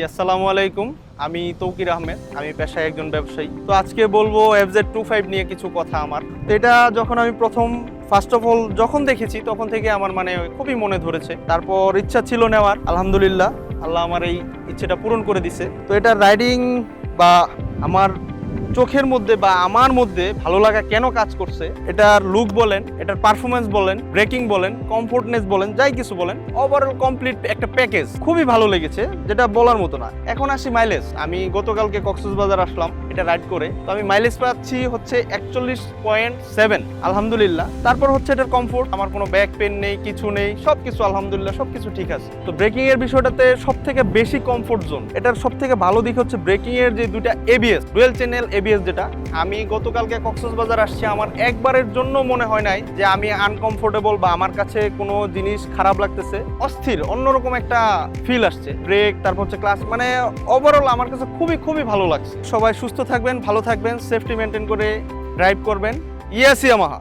জি, আসসালামু আলাইকুম। আমি তৌকির আহমেদ, আমি পেশায় একজন ব্যবসায়ী। তো আজকে বলব এফজেড টু ফাইভ নিয়ে কিছু কথা আমার। তো এটা যখন আমি প্রথম ফার্স্ট অফ অল যখন দেখেছি, তখন থেকে আমার মানে খুবই মনে ধরেছে। তারপর ইচ্ছা ছিল নেওয়ার, আলহামদুলিল্লাহ। আল্লাহ আমার এই ইচ্ছেটা পূরণ করে দিছে। তো এটা রাইডিং বা আমার চোখের মধ্যে বা আমার মধ্যে ভালো লাগা কেন কাজ করছে? এটার লুক বলেন, এটার পারফরমেন্স বলেন ব্রেকিং বলেন কমফোর্টনেস বলেন, যাই কিছু বলেন ওভারঅল কমপ্লিট একটা প্যাকেজ খুবই ভালো লেগেছে, যেটা বলার মতো না। এখন আসি মাইলেজ আমি গতকালকে কক্সবাজার আসলাম, এটা রাইড করে। তো আমি মাইলেজ পাচ্ছি হচ্ছে একচল্লিশ পয়েন্ট সেভেন আলহামদুলিল্লাহ। তারপর হচ্ছে এটার কমফোর্ট আমার কোনো ব্যাক পেন নেই, কিছু নেই সব কিছু আলহামদুলিল্লাহ সব কিছু ঠিক আছে। তো ব্রেকিং এর বিষয়টাতে সব থেকে বেশি কমফোর্ট জোন এটার সব থেকে ভালো দিক হচ্ছে ব্রেকিং এর যে দুইটা এবিএস ডুয়েল চ্যানেল এবিএস যেটা, আমি গতকালকে কক্সবাজার আসছি, আমার একবারের জন্য মনে হয় নাই যে আমি আনকমফোর্টেবল বা আমার কাছে কোনো জিনিস খারাপ লাগতেছে। অস্থির, অন্যরকম একটা ফিল আসছে। ব্রেক তারপর হচ্ছে ক্লাস মানে ওভারঅল আমার কাছে খুবই খুবই ভালো লাগছে। সবাই সুস্থ থাকবেন, ভালো থাকবেন সেফটি মেনটেন করে ড্রাইভ করবেন। ইয়াসি আমাহা